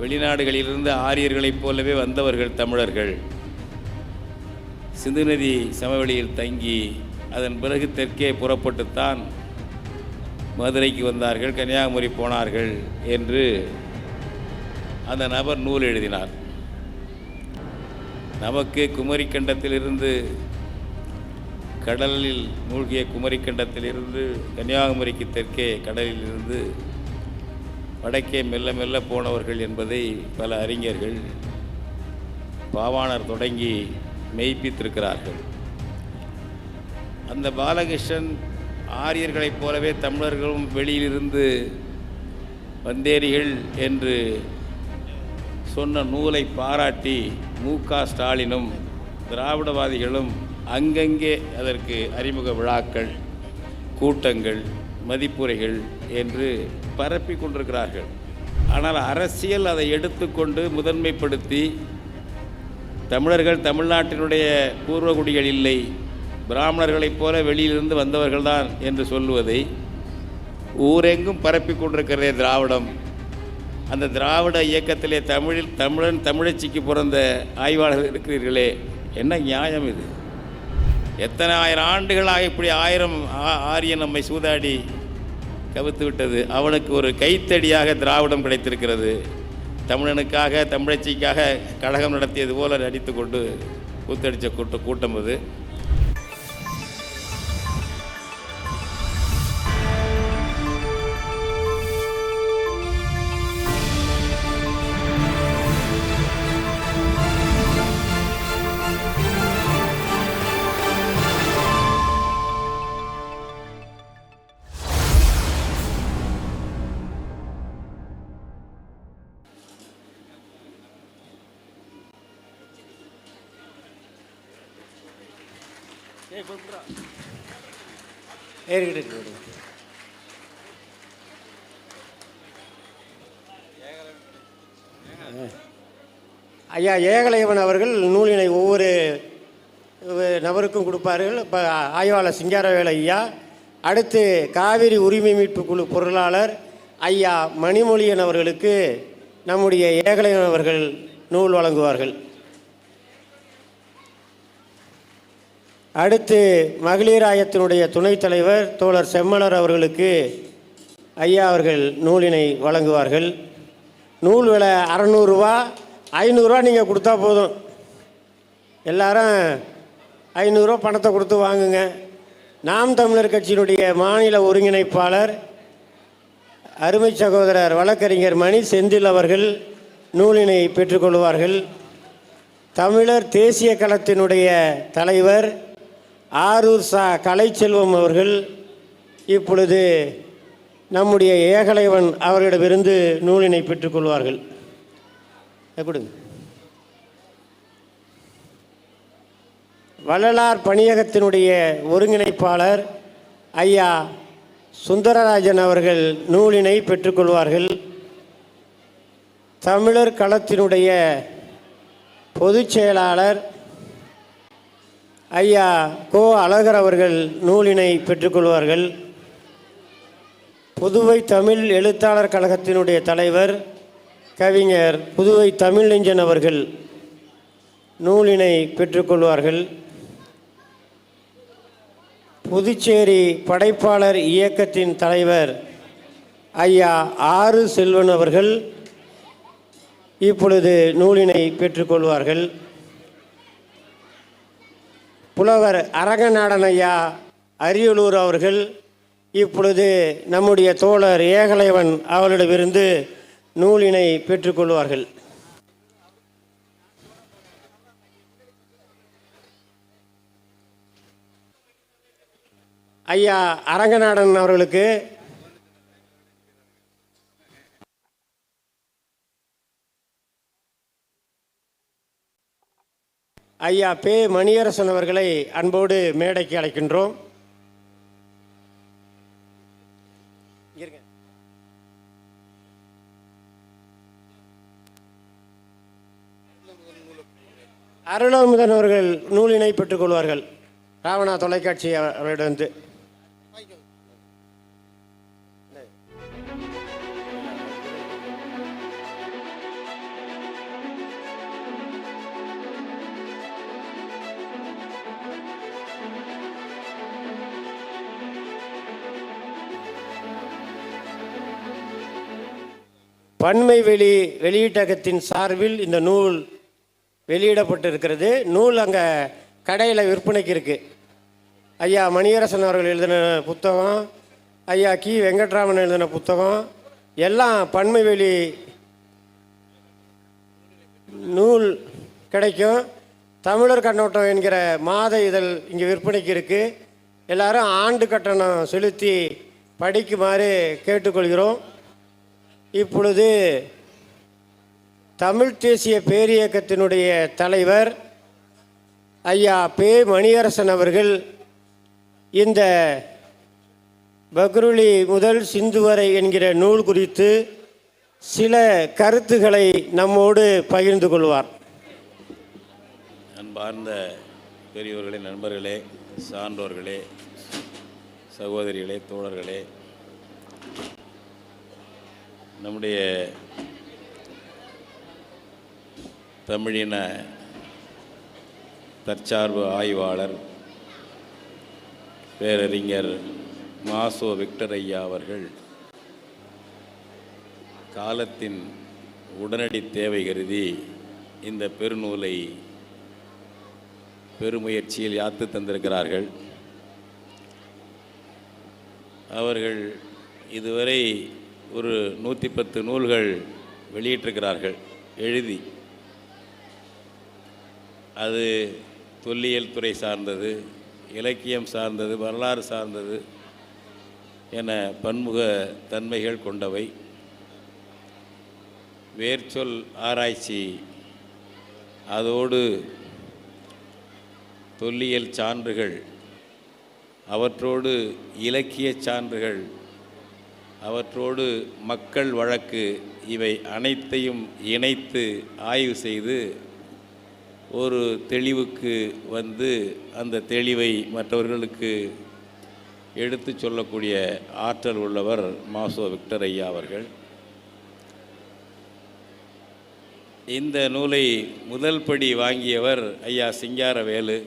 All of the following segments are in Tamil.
வெளிநாடுகளிலிருந்து ஆரியர்களைப் போலவே வந்தவர்கள் தமிழர்கள். சிந்து நதி சமவெளியில் தங்கி அதன் பிறகு தெற்கே புறப்பட்டுத்தான் மதுரைக்கு வந்தார்கள் கன்னியாகுமரி போனார்கள் என்று அந்த நபர் நூல் எழுதினார். நமக்கு குமரிக்கண்டத்திலிருந்து கடலில் மூழ்கிய குமரிக்கண்டத்திலிருந்து கன்னியாகுமரிக்கு தெற்கே கடலிலிருந்து வடக்கே மெல்ல மெல்ல போனவர்கள் என்பதை பல அறிஞர்கள் பாவாணர் தொடங்கி மெய்ப்பித்திருக்கிறார்கள். அந்த பாலகிருஷ்ணன் ஆரியர்களைப் போலவே தமிழர்களும் வெளியிலிருந்து வந்தேரிகள் என்று சொன்ன நூலை பாராட்டி மு. க. ஸ்டாலினும் திராவிடவாதிகளும் அங்கங்கே அதற்கு அறிமுக விழாக்கள் கூட்டங்கள் மதிப்புரைகள் என்று பரப்பி கொண்டிருக்கிறார்கள் ஆனால் அரசியல் அதை எடுத்துக்கொண்டு முதன்மைப்படுத்தி தமிழர்கள் தமிழ்நாட்டினுடைய பூர்வகுடிகள் இல்லை பிராமணர்களைப் போல வெளியிலிருந்து வந்தவர்கள்தான் என்று சொல்லுவதை ஊரெங்கும் பரப்பி கொண்டிருக்கிறதே திராவிடம். அந்த திராவிட இயக்கத்திலே தமிழில் தமிழன் தமிழச்சிக்கு பிறந்த ஆய்வாளர்கள் இருக்கிறீர்களே என்ன நியாயம் இது? எத்தனை ஆயிரம் ஆண்டுகளாக இப்படி ஆயிரம் ஆ- ஆரியன் நம்மை சூதாடி கவித்து விட்டது. அவனுக்கு ஒரு கைத்தடியாக திராவிடம் கிடைத்திருக்கிறது. தமிழனுக்காக தமிழச்சிக்காக கழகம் நடத்தியது போல நடித்து கொண்டு கூத்தடித்த கூட்ட கூட்டம் அது. ஏறிக்கிட்டு ஐயா ஏகலைவன் அவர்கள் நூலினை ஒவ்வொரு நபருக்கும் கொடுப்பார்கள். இப்போ ஆய்வாளர் சிங்காரவேல ஐயா அடுத்து காவிரி உரிமை மீட்பு குழு பொருளாளர் ஐயா மணிமொழியன் அவர்களுக்கு நம்முடைய ஏகலைவன் அவர்கள் நூல் வழங்குவார்கள். அடுத்து மகளிர் ஆயத்தினுடைய துணைத் தலைவர் தோழர் செம்மலர் அவர்களுக்கு ஐயா அவர்கள் நூலினை வழங்குவார்கள். நூல் விலை அறநூறுரூவா ஐநூறுரூவா நீங்கள் கொடுத்தா போதும். எல்லாரும் ஐநூறுரூவா பணத்தை கொடுத்து வாங்குங்க. நாம் தமிழர் கட்சியினுடைய மாநில ஒருங்கிணைப்பாளர் அருமை சகோதரர் வழக்கறிஞர் மணி செந்தில் அவர்கள் நூலினை பெற்றுக்கொள்வார்கள் தமிழர் தேசிய களத்தினுடைய தலைவர் ஆரூர் சா கலைச்செல்வம் அவர்கள் இப்பொழுது நம்முடைய ஏகலைவன் அவர்களிடமிருந்து நூலினை பெற்றுக்கொள்வார்கள் எப்படி வள்ளலார் பணியகத்தினுடைய ஒருங்கிணைப்பாளர் ஐயா சுந்தரராஜன் அவர்கள் நூலினை பெற்றுக்கொள்வார்கள் தமிழர் களத்தினுடைய பொதுச் செயலாளர் ஐயா கோ அழகர் அவர்கள் நூலினை பெற்றுக்கொள்வார்கள் புதுவை தமிழ் எழுத்தாளர் கழகத்தினுடைய தலைவர் கவிஞர் புதுவை தமிழஞ்சன் அவர்கள் நூலினை பெற்றுக்கொள்வார்கள் புதுச்சேரி படைப்பாளர் இயக்கத்தின் தலைவர் ஐயா ஆறு செல்வன் அவர்கள் இப்பொழுது நூலினை பெற்றுக்கொள்வார்கள் புலவர் அரங்கநாடன் ஐயா அரியலூர் அவர்கள் இப்பொழுது நம்முடைய தோழர் ஏகலைவன் அவர்களிடமிருந்து நூலினை பெற்றுக்கொள்வார்கள் ஐயா அரங்கநாடன் அவர்களுக்கு ஐயா பே மணியரசன் அவர்களை அன்போடு மேடைக்கு அழைக்கின்றோம். அருளாமுதன் அவர்கள் நூலினை பெற்றுக்கொள்வார்கள் ராவணா தொலைக்காட்சி அவரிடம் பன்மை வெளி வெளியீட்டகத்தின் சார்பில் இந்த நூல் வெளியிடப்பட்டிருக்கிறது. நூல் அங்கே கடையில் விற்பனைக்கு இருக்குது ஐயா மணியரசன் அவர்கள் எழுதின புத்தகம் ஐயா கி. வெங்கட்ராமன் எழுதின புத்தகம் எல்லாம் பன்மை வெளி நூல் கிடைக்கும். தமிழர் கண்ணோட்டம் என்கிற மாத இதழ் இங்கே விற்பனைக்கு இருக்குது எல்லாரும் ஆண்டு கட்டணம் செலுத்தி படிக்குமாறு கேட்டுக்கொள்கிறோம். இப்பொழுது தமிழ் தேசிய பேரியக்கத்தினுடைய தலைவர் ஐயா பே மணியரசன் அவர்கள் இந்த பக்ருலி முதல் சிந்து வரை என்கிற நூல் குறித்து சில கருத்துக்களை நம்மோடு பகிர்ந்து கொள்வார். அன்பார்ந்த பெரியோர்களே நண்பர்களே சான்றோர்களே சகோதரிகளே தோழர்களே நம்முடைய தமிழின தற்சார்பு ஆய்வாளர் பேரறிஞர் மாசோ விக்டர் ஐயா அவர்கள் காலத்தின் உடனடி தேவை கருதி இந்த பெருநூலை பெருமுயற்சியில் யாத்து தந்திருக்கிறார்கள். அவர்கள் இதுவரை ஒரு நூற்றி பத்து நூல்கள் வெளியிட்டிருக்கிறார்கள். எழுதி. அது தொல்லியல் துறை சார்ந்தது இலக்கியம் சார்ந்தது வரலாறு சார்ந்தது என பன்முக தன்மைகள் கொண்டவை. வேர்ச்சொல் ஆராய்ச்சி அதோடு தொல்லியல் சான்றுகள் அவற்றோடு இலக்கிய சான்றுகள் அவற்றோடு மக்கள் வழக்கு இவை அனைத்தையும் இணைத்து ஆய்வு செய்து ஒரு தெளிவுக்கு வந்து அந்த தெளிவை மற்றவர்களுக்கு எடுத்துச் சொல்லக்கூடிய ஆற்றல் உள்ளவர் மாசோ விக்டர் ஐயா அவர்கள். இந்த நூலை முதல் படி வாங்கியவர் ஐயா சிங்காரவேலு.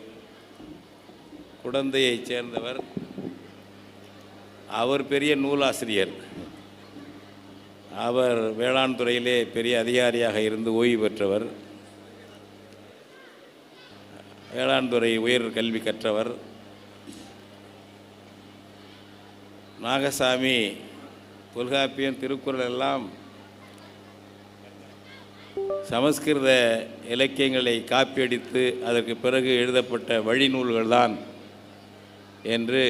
குடந்தையைச் சேர்ந்தவர் அவர் பெரிய நூலாசிரியர். அவர் வேளாண் துறையிலே பெரிய அதிகாரியாக இருந்து ஓய்வு பெற்றவர். வேளாண் துறை உயர் கல்வி கற்றவர். நாகசாமி தொல்காப்பியம் திருக்குறள் எல்லாம் சமஸ்கிருத இலக்கியங்களை காப்பியடித்து அதற்கு பிறகு எழுதப்பட்ட வழிநூல்கள்தான் என்று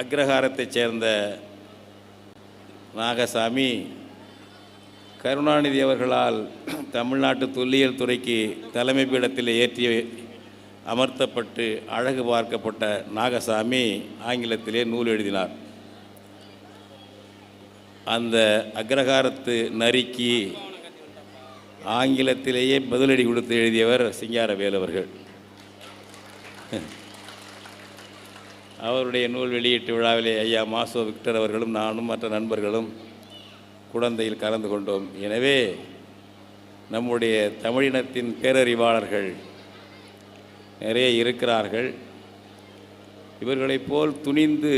அக்ரஹாரத்தைச் சேர்ந்த நாகசாமி கருணாநிதி அவர்களால் தமிழ்நாட்டு தொல்லியல் துறைக்கு தலைமை பீடத்தில் ஏற்றி அமர்த்தப்பட்டு அழகு பார்க்கப்பட்ட நாகசாமி ஆங்கிலத்திலே நூல் எழுதினார். அந்த அக்ரஹாரத்து நரிக்கு ஆங்கிலத்திலேயே பதிலடி கொடுத்து எழுதியவர் சிங்காரவேல் அவர்கள். அவருடைய நூல் வெளியீட்டு விழாவிலே ஐயா மாசோ விக்டர் அவர்களும் நானும் மற்ற நண்பர்களும் குழந்தையில் கலந்து கொண்டோம். எனவே நம்முடைய தமிழினத்தின் பேரறிவாளர்கள் நிறைய இருக்கிறார்கள். இவர்களைப் போல் துணிந்து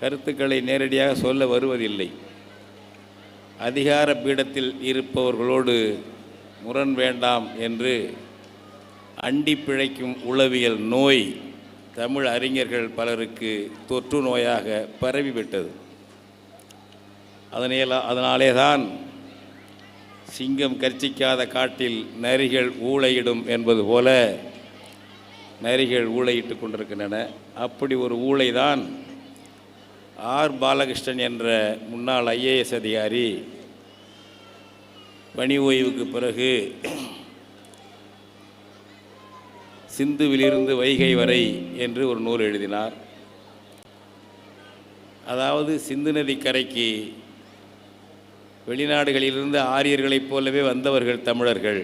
கருத்துக்களை நேரடியாக சொல்ல வருவதில்லை. அதிகார பீடத்தில் இருப்பவர்களோடு முரண் வேண்டாம் என்று அண்டி பிழைக்கும் உளவியல் நோய் தமிழ் அறிஞர்கள் பலருக்கு தொற்று நோயாக பரவிவிட்டது அதனே அதனாலே தான் சிங்கம் கர்ச்சிக்காத காட்டில் நரிகள் ஊளையிடும் என்பது போல நரிகள் ஊளையிட்டு கொண்டிருக்கின்றன. அப்படி ஒரு ஊளை தான் ஆர் பாலகிருஷ்ணன் என்ற முன்னாள் ஐஏஎஸ் அதிகாரி பணி ஓய்வுக்கு பிறகு சிந்துவிலிருந்து வைகை வரை என்று ஒரு நூல் எழுதினார். அதாவது சிந்து நதி கரைக்கு வெளிநாடுகளிலிருந்து ஆரியர்களைப் போலவே வந்தவர்கள் தமிழர்கள்.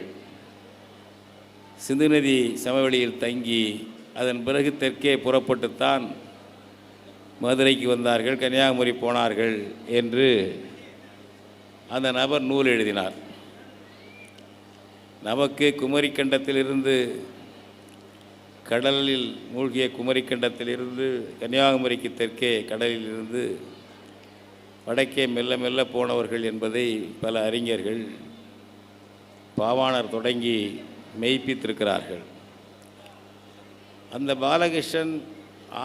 சிந்து நதி சமவெளியில் தங்கி அதன் பிறகு தெற்கே புறப்பட்டுத்தான் மதுரைக்கு வந்தார்கள் கன்னியாகுமரி போனார்கள் என்று அந்த நபர் நூல் எழுதினார். நமக்கு குமரிக்கண்டத்திலிருந்து கடலில் மூழ்கிய குமரிக்கண்டத்திலிருந்து கன்னியாகுமரிக்கு தெற்கே கடலிலிருந்து வடக்கே மெல்ல மெல்ல போனவர்கள் என்பதை பல அறிஞர்கள் பாவாணர் தொடங்கி மெய்ப்பித்திருக்கிறார்கள். அந்த பாலகிருஷ்ணன்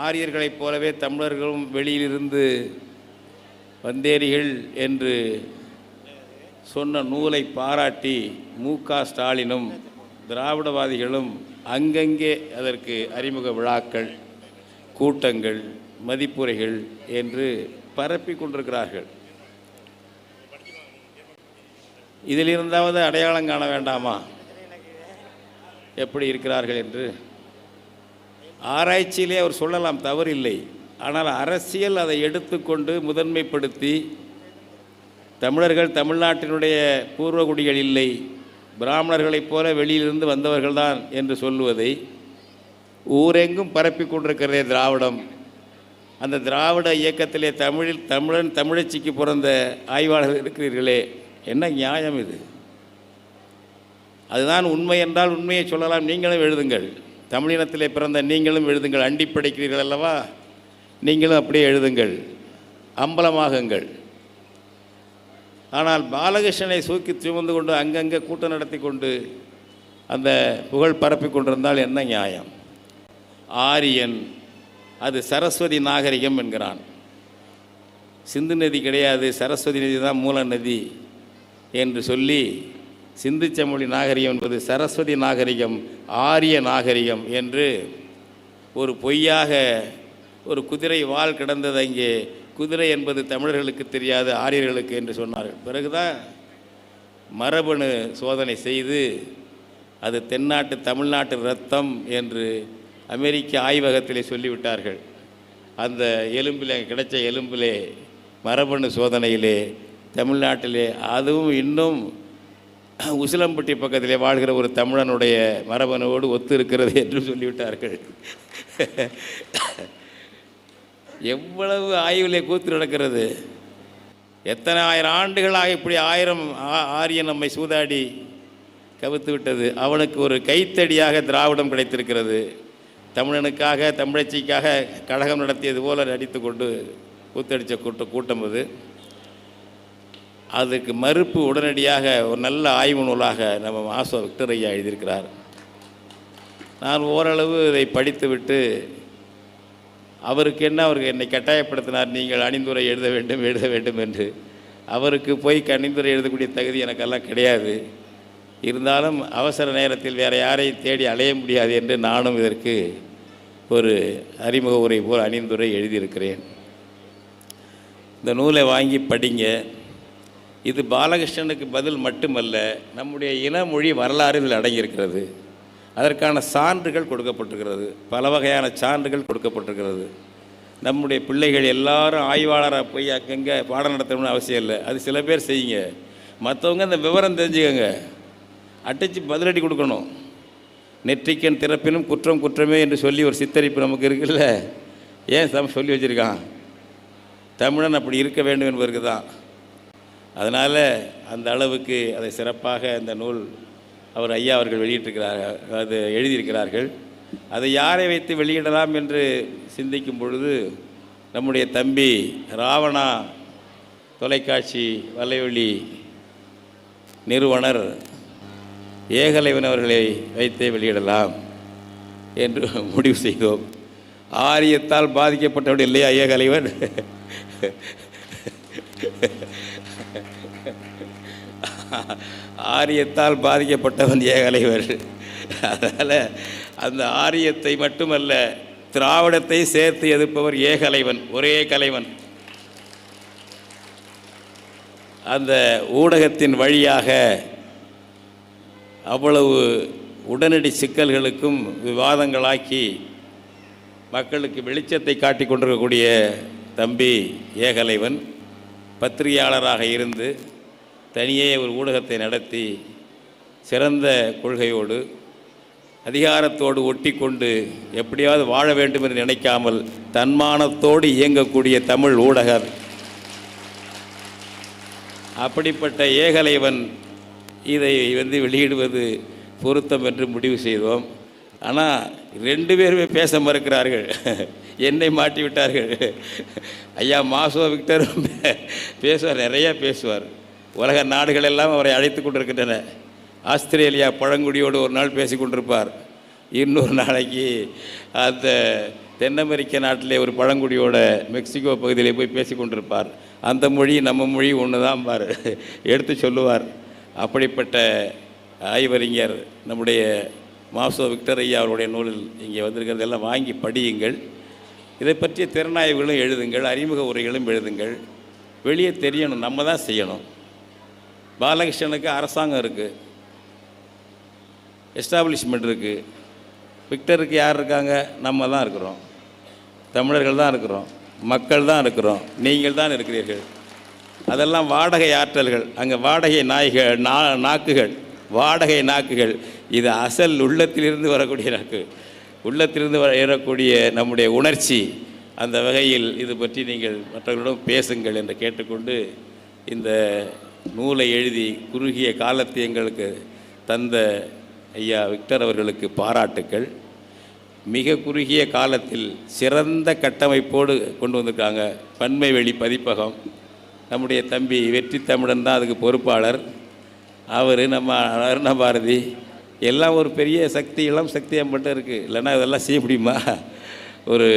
ஆரியர்களைப் போலவே தமிழர்களும் வெளியிலிருந்து வந்தேரிகள் என்று சொன்ன நூலை பாராட்டி மு க ஸ்டாலினும் திராவிடவாதிகளும் அங்கங்கே அதற்கு அறிமுக விழாக்கள் கூட்டங்கள் மதிப்புரைகள் என்று பரப்பி கொண்டிருக்கிறார்கள். இதிலிருந்தாவது அடையாளம் காண வேண்டாமா? எப்படி இருக்கிறார்கள் என்று? ஆராய்ச்சியிலே அவர் சொல்லலாம் தவறில்லை. ஆனால் அரசியல் அதை எடுத்துக்கொண்டு முதன்மைப்படுத்தி தமிழர்கள் தமிழ்நாட்டினுடைய பூர்வகுடிகள் இல்லை. பிராமணர்களைப் போல வெளியிலிருந்து வந்தவர்கள்தான் என்று சொல்லுவதை ஊரெங்கும் பரப்பி கொண்டிருக்கிறதே திராவிடம். அந்த திராவிட இயக்கத்திலே தமிழில் தமிழன் தமிழச்சிக்கு பிறந்த ஆய்வாளர்கள் இருக்கிறீர்களே என்ன நியாயம் இது? அதுதான் உண்மை என்றால் உண்மையை சொல்லலாம் நீங்களும் எழுதுங்கள். தமிழினத்திலே பிறந்த நீங்களும் எழுதுங்கள். அண்டி படைக்கிறீர்கள் அல்லவா? நீங்களும் அப்படியே எழுதுங்கள். அம்பலமாகுங்கள். ஆனால் பாலகிருஷ்ணனை சூக்கி சுமந்து கொண்டு அங்கங்கே கூட்டம் நடத்தி கொண்டு அந்த புகழ் பரப்பி கொண்டிருந்தால் என்ன நியாயம்? ஆரியன் அது சரஸ்வதி நாகரிகம் என்கிறான். சிந்து நதி கிடையாது சரஸ்வதி நதி தான் மூல நதி என்று சொல்லி சிந்து செம்மொழி நாகரிகம் என்பது சரஸ்வதி நாகரிகம் ஆரிய நாகரிகம் என்று ஒரு பொய்யாக ஒரு குதிரை வால் கிடந்தது அங்கே. குதிரை என்பது தமிழர்களுக்கு தெரியாது ஆரியர்களுக்கு என்று சொன்னார்கள். பிறகுதான் மரபணு சோதனை செய்து அது தென்னாட்டு தமிழ்நாட்டு ரத்தம் என்று அமெரிக்க ஆய்வகத்திலே சொல்லிவிட்டார்கள். அந்த எலும்பில் கிடைச்ச எலும்பிலே மரபணு சோதனையிலே தமிழ்நாட்டிலே அதுவும் இன்னும் உசிலம்பட்டி பக்கத்திலே வாழ்கிற ஒரு தமிழனுடைய மரபணுவோடு ஒத்து இருக்கிறது என்று சொல்லிவிட்டார்கள். எவ்வளவு ஆய்விலே கூத்து நடக்கிறது? எத்தனை ஆயிரம் ஆண்டுகளாக இப்படி ஆயிரம் ஆ- ஆரியன் நம்மை சூதாடி கவித்து விட்டது. அவனுக்கு ஒரு கைத்தடியாக திராவிடம் கிடைத்திருக்கிறது. தமிழனுக்காக தமிழச்சிக்காக கழகம் நடத்தியது போல நடித்து கொண்டு கூத்தடித்த கூட்ட கூட்டம் அது. அதுக்கு மறுப்பு உடனடியாக ஒரு நல்ல ஆய்வு நூலாக நம்ம மாசோ விக்டர் ஐயா எழுதியிருக்கிறார். நான் ஓரளவு இதை படித்துவிட்டு அவருக்கு என்ன அவருக்கு என்னை கட்டாயப்படுத்தினார் நீங்கள் அணிந்துரை எழுத வேண்டும் எழுத வேண்டும் என்று. அவருக்கு போய் கணிந்துரை எழுதக்கூடிய தகுதி எனக்கெல்லாம் கிடையாது. இருந்தாலும் அவசர நேரத்தில் வேறு யாரையும் தேடி அலைய முடியாது என்று நானும் இதற்கு ஒரு அறிமுக உரை போல் அணிந்துரை எழுதியிருக்கிறேன். இந்த நூலை வாங்கி படிங்க. இது பாலகிருஷ்ணனுக்கு பதில் மட்டுமல்ல நம்முடைய இனமொழி வரலாறு இதில் அடங்கியிருக்கிறது. அதற்கான சான்றுகள் கொடுக்கப்பட்டிருக்கிறது. பல வகையான சான்றுகள் கொடுக்கப்பட்டிருக்கிறது. நம்முடைய பிள்ளைகள் எல்லாரும் ஆய்வாளராக போய் அங்கங்கே பாடம் நடத்தணும்னு அவசியம் இல்லை. அது சில பேர் செய்யுங்க. மற்றவங்க அந்த விவரம் தெரிஞ்சுக்கோங்க. அடித்து பதிலடி கொடுக்கணும். நெற்றிக்கன் திறப்பினும் குற்றம் குற்றமே என்று சொல்லி ஒரு சித்தரிப்பு நமக்கு இருக்குல்ல? ஏன் சம் சொல்லி வச்சுருக்கான்? தமிழன் அப்படி இருக்க வேண்டும் என்பதற்கு தான். அதனால் அந்த அளவுக்கு அதை சிறப்பாக அந்த நூல் அவர் ஐயா அவர்கள் வெளியிட்டிருக்கிறார்கள் அது எழுதியிருக்கிறார்கள். அதை யாரை வைத்து வெளியிடலாம் என்று சிந்திக்கும் பொழுது நம்முடைய தம்பி ராவணா தொலைக்காட்சி வலைவெளி நிறுவனர் ஏகலைவன் அவர்களை வைத்தே வெளியிடலாம் என்று முடிவு செய்தோம். ஆரியத்தால் பாதிக்கப்பட்டவர் இல்லையா ஏகலைவன்? ஆரியத்தால் பாதிக்கப்பட்டவன் ஏகலைவர். அதனால் அந்த ஆரியத்தை மட்டுமல்ல திராவிடத்தை சேர்த்து எதிர்ப்பவர் ஏகலைவன் ஒரே கலைவன். அந்த ஊடகத்தின் வழியாக அவ்வளவு உடனடி சிக்கல்களுக்கும் விவாதங்களாக்கி மக்களுக்கு வெளிச்சத்தை காட்டி கொண்டிருக்கக்கூடிய தம்பி ஏகலைவன் பத்திரிகையாளராக இருந்து தனியே ஒரு ஊடகத்தை நடத்தி சிறந்த கொள்கையோடு அதிகாரத்தோடு ஒட்டி கொண்டு எப்படியாவது வாழ வேண்டும் என்று நினைக்காமல் தன்மானத்தோடு இயங்கக்கூடிய தமிழ் ஊடகர். அப்படிப்பட்ட ஏகலைவன் இதை வந்து வெளியிடுவது பொருத்தம் என்று முடிவு செய்தோம். ஆனால் ரெண்டு பேருமே பேச மறுக்கிறார்கள். என்னை மாட்டி விட்டார்கள் ஐயா மாசோ விக்டர் பேசுவார் நிறைய பேசுவார். உலக நாடுகள் எல்லாம் அவரை அழைத்து கொண்டிருக்கின்றன. ஆஸ்திரேலியா பழங்குடியோடு ஒரு நாள் பேசி கொண்டிருப்பார். இன்னொரு நாளைக்கு அந்த தென் அமெரிக்க நாட்டிலே ஒரு பழங்குடியோட மெக்சிகோ பகுதியிலே போய் பேசி கொண்டிருப்பார். அந்த மொழி நம்ம மொழி ஒன்று தான் பார். எடுத்து சொல்லுவார். அப்படிப்பட்ட ஆய்வறிஞர் நம்முடைய மாசோ விக்டர் ஐயா அவருடைய நூலில் இங்கே வந்திருக்கிறதெல்லாம் வாங்கி படியுங்கள். இதை பற்றிய திறனாய்வுகளும் எழுதுங்கள். அறிமுக உரைகளும் எழுதுங்கள். வெளியே தெரியணும். நம்ம தான் செய்யணும். பாலகிருஷ்ணனுக்கு அரசாங்கம் இருக்குது எஸ்டாப்ளிஷ்மெண்ட் இருக்குது விக்டருக்கு யார் இருக்காங்க? நம்ம தான் இருக்கிறோம். தமிழர்கள் தான் இருக்கிறோம். மக்கள் தான் இருக்கிறோம். நீங்கள் தான் இருக்கிறீர்கள். அதெல்லாம் வாடகை ஆற்றல்கள். அங்கே வாடகை நாய்கள் நா நாக்குகள். வாடகை நாக்குகள். இது அசல் உள்ளத்திலிருந்து வரக்கூடிய நாக்கு. உள்ளத்திலிருந்து வர ஏறக்கூடிய நம்முடைய உணர்ச்சி. அந்த வகையில் இது பற்றி நீங்கள் மற்றவர்களிடம் பேசுங்கள் என்று கேட்டுக்கொண்டு இந்த நூலை எழுதி குறுகிய காலத்தை எங்களுக்கு தந்த ஐயா விக்டர் அவர்களுக்கு பாராட்டுக்கள். மிக குறுகிய காலத்தில் சிறந்த கட்டமைப்போடு கொண்டு வந்திருக்காங்க. பன்மை வெளி பதிப்பகம். நம்முடைய தம்பி வெற்றி தமிழன் தான் அதுக்கு பொறுப்பாளர். அவர் நம்ம அருண பாரதி. எல்லாம் ஒரு பெரிய சக்தி இளம் சக்தி மட்டும் இருக்குது இல்லைன்னா இதெல்லாம் செய்ய முடியுமா? ஒரு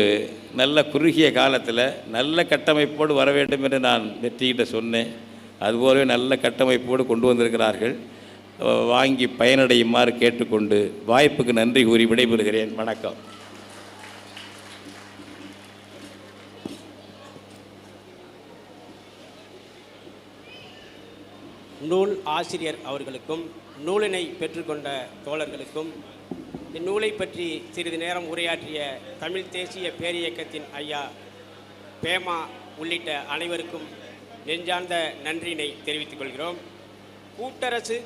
நல்ல குறுகிய காலத்தில் நல்ல கட்டமைப்போடு வர வேண்டும் என்று நான் வெற்றிகிட்ட சொன்னேன். அதுபோலவே நல்ல கட்டமைப்போடு கொண்டு வந்திருக்கிறார்கள். வாங்கி பயனடையுமாறு கேட்டுக்கொண்டு வாய்ப்புக்கு நன்றி கூறி விடைபெறுகிறேன். வணக்கம். நூல் ஆசிரியர் அவர்களுக்கும் நூலினை பெற்றுக்கொண்ட தோழர்களுக்கும் இந்நூலை பற்றி சிறிது நேரம் உரையாற்றிய தமிழ் தேசிய பேரியக்கத்தின் ஐயா பேமா உள்ளிட்ட அனைவருக்கும் நெஞ்சார்ந்த நன்றியினை தெரிவித்துக் கொள்கிறோம். கூட்டரசு